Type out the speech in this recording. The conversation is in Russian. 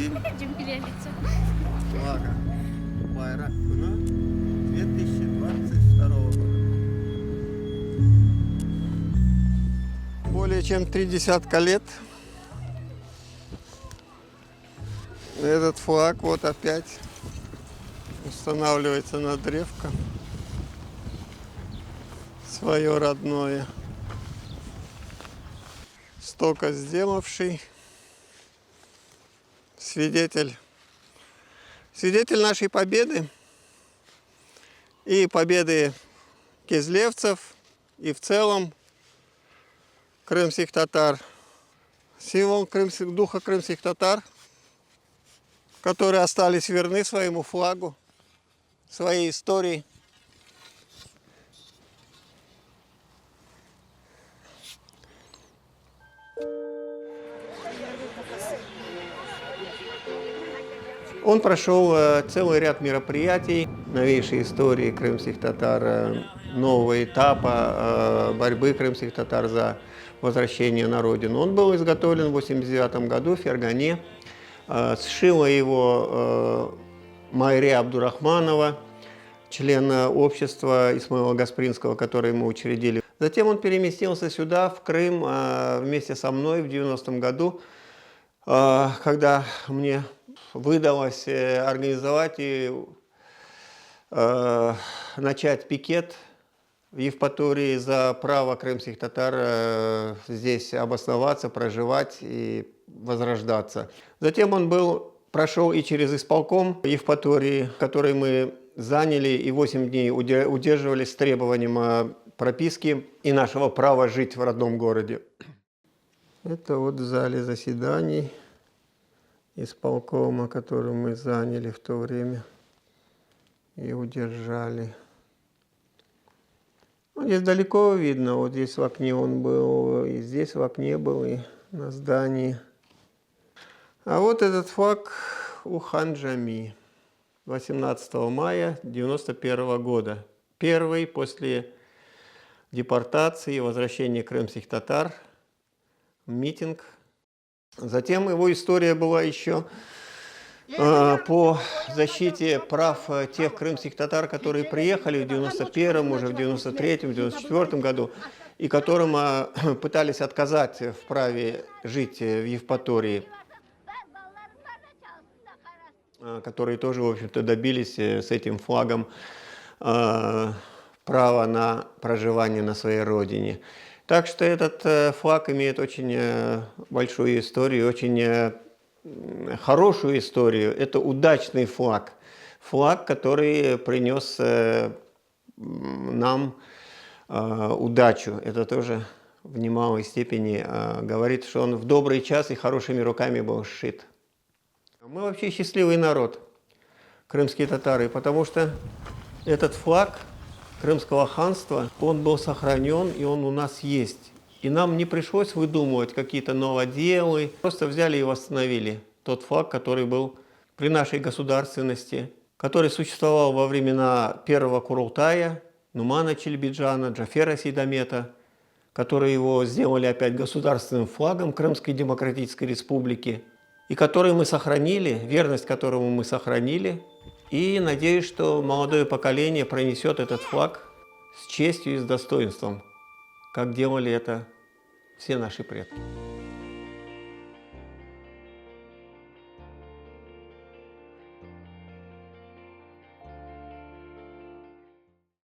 день Cumhuriyeti. флага Байрак Күні 2022 года. Более чем три десятка лет этот флаг вот опять устанавливается на древко. Свое родное. Столько сделавший. Свидетель. Свидетель нашей победы. И победы кизлевцев. И в целом крымских татар. Символ крымских, духа крымских татар, которые остались верны своему флагу, своей истории. Он прошел э, целый ряд мероприятий, новейшей истории крымских татар, э, нового этапа э, борьбы крымских татар за возвращение на родину. Он был изготовлен в 1989 году в Фергане. Сшила его Майре Абдурахманова, член э, общества Исмаила Гаспринского, которое мы учредили. Затем он переместился сюда, в Крым, вместе со мной в 90-м году, когда мне выдалось э, организовать и э, начать пикет в Евпатории за право крымских татар э, здесь обосноваться, проживать и возрождаться. Затем он был, прошел и через исполком Евпатории, который мы заняли и 8 дней уде- удерживались с требованием э, прописки и нашего права жить в родном городе. Это вот в зале заседаний исполкома, который мы заняли в то время и удержали. Ну, здесь далеко видно, вот здесь в окне он был, и здесь в окне был, и на здании. А вот этот флаг у Ханджами 18 мая 91 года. Первый после депортации и возвращения крымских татар митинг. Затем его история была еще э, по защите прав э, тех крымских татар, которые приехали в 91-м, уже в 93-м, в 94 году, и которым э, пытались отказать в праве жить в Евпатории, э, которые тоже, в общем-то, добились с этим флагом э, права на проживание на своей родине. Так что этот э, флаг имеет очень э, большую историю, очень э, хорошую историю. Это удачный флаг. Флаг, который принес нам удачу. Это тоже в немалой степени говорит, что он в добрый час и хорошими руками был сшит. Мы вообще счастливый народ, крымские татары, потому что этот флаг Крымского ханства, он был сохранен и он у нас есть. И нам не пришлось выдумывать какие-то новоделы, просто взяли и восстановили тот флаг, который был при нашей государственности, который существовал во времена первого Курултая, Нумана Чельбиджана, Джафера Сейдамета, которые его сделали опять государственным флагом Крымской Демократической Республики, и который мы сохранили, верность которому мы сохранили, и надеюсь, что молодое поколение пронесет этот флаг с честью и с достоинством, как делали это все наши предки.